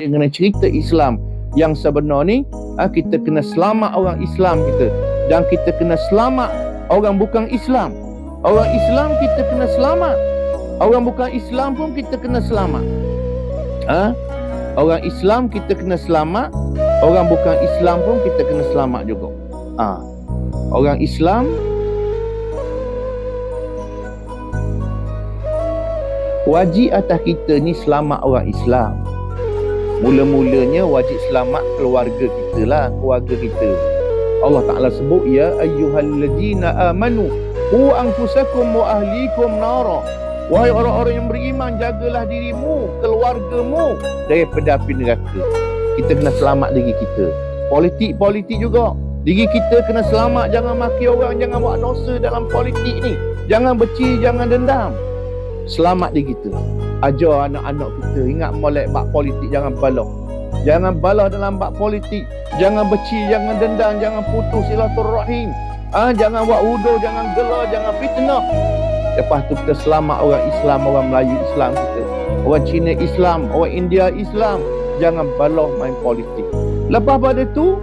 dengan cerita Islam. Yang sebenar ni ha, kita kena selamat orang Islam kita. Dan kita kena selamat orang bukan Islam. Orang Islam kita kena selamat. Orang bukan Islam pun kita kena selamat. Ha? orang Islam kita kena selamat. Orang bukan Islam pun kita kena selamat juga. Ha. orang Islam wajib atas kita ni selamat orang Islam Mula-mulanya wajib selamat keluarga kita lah, keluarga kita. Allah Ta'ala sebut, Ya ayyuhalladzina amanu, Hu anfusakum wa ahlikum nara. Wahai orang-orang yang beriman, jagalah dirimu, keluargamu daripada api neraka. Kita kena selamat diri kita. Politik-politik juga. Diri kita kena selamat, jangan maki orang, jangan buat dosa dalam politik ni. Jangan beci, jangan dendam. Selamat diri kita. Ajar anak-anak kita. Ingat molek bak politik jangan balah jangan balah dalam bak politik. Jangan beci jangan dendam jangan putus silaturahim. Ah ha, jangan buat wudu jangan gelar jangan fitnah. Lepas tu kita selamat orang Islam orang Melayu Islam kita. Orang Cina Islam orang India Islam. Jangan balah main politik. Lepas pada tu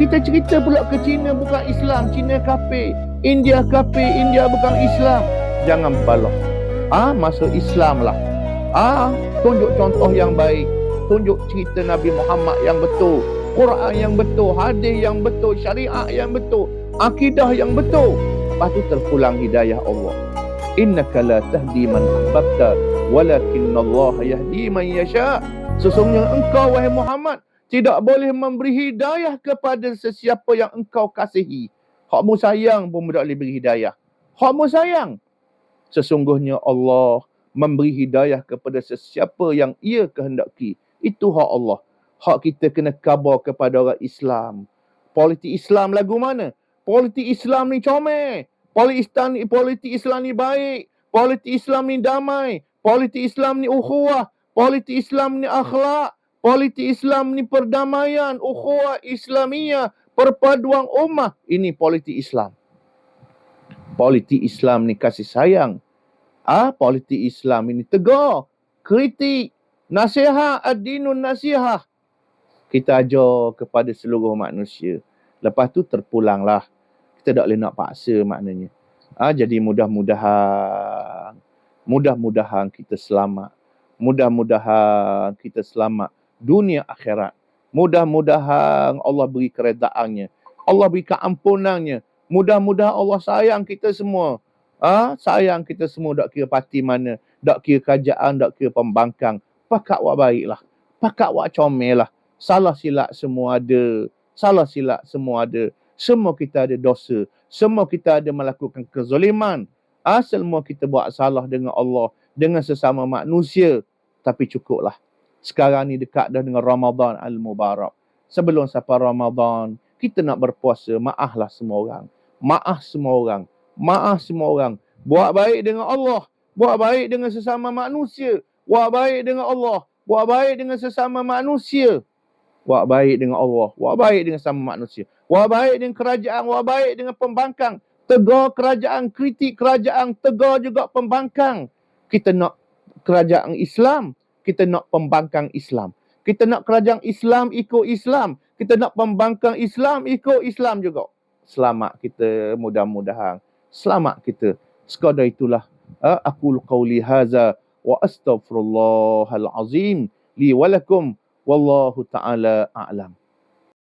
kita cerita pula ke Cina bukan Islam Cina kafir India kafir India bukan Islam. Jangan balah ah masuk Islam lah Ah, tunjuk contoh yang baik, tunjuk cerita Nabi Muhammad yang betul, Quran yang betul, hadis yang betul, syariat yang betul, akidah yang betul. Lepas tu terpulang hidayah Allah. Innaka la tahdi man ahbabta walakin Allah yahdi man yasha. Sesungguhnya engkau wahai Muhammad tidak boleh memberi hidayah kepada sesiapa yang engkau kasihi. Hakmu sayang pun tidak boleh beri hidayah. Hakmu sayang. Sesungguhnya Allah memberi hidayah kepada sesiapa yang ia kehendaki. Itu hak Allah. Hak kita kena kabar kepada orang Islam. Politik Islam lagu mana? Politik Islam ni comel. Politik politik Islam ni baik. Politik Islam ni damai. Politik Islam ni ukhuwah. Politik Islam ni akhlak. Politik Islam ni perdamaian, ukhuwah Islamiyah, perpaduan ummah. Ini politik Islam. Politik Islam ni kasih sayang, ah ha, politik Islam ini tegar, kritik, nasihat, ad-dinun nasihah. Kita ajar kepada seluruh manusia. Lepas tu terpulanglah. Kita tak boleh nak paksa maknanya. Ah ha, jadi mudah-mudahan mudah-mudahan kita selamat. Mudah-mudahan kita selamat dunia akhirat. Mudah-mudahan Allah beri keredaannya. Allah beri keampunannya. Mudah-mudahan Allah sayang kita semua. Ah, ha? sayang kita semua dak kira parti mana, dak kira kerajaan, dak kira pembangkang. Pakat wak baiklah. Pakat wak comel lah. Salah silap semua ada. Salah silap semua ada. Semua kita ada dosa. Semua kita ada melakukan kezaliman. Ah, ha? semua kita buat salah dengan Allah, dengan sesama manusia. Tapi cukuplah. Sekarang ni dekat dah dengan Ramadan Al-Mubarak. Sebelum sampai Ramadan, kita nak berpuasa, maaflah semua orang. Maaf semua orang maaf semua orang. Buat baik dengan Allah. Buat baik dengan sesama manusia. Buat baik dengan Allah. Buat baik dengan sesama manusia. Buat baik dengan Allah. Buat baik dengan sesama manusia. Buat baik dengan kerajaan. Buat baik dengan pembangkang. Tegar kerajaan, kritik kerajaan, tegar juga pembangkang. Kita nak kerajaan Islam. Kita nak pembangkang Islam. Kita nak kerajaan Islam ikut Islam. Kita nak pembangkang Islam ikut Islam juga. Selamat kita mudah-mudahan selamat kita. Sekadar itulah aku qauli haza wa astaghfirullahal azim li wa lakum wallahu taala a'lam.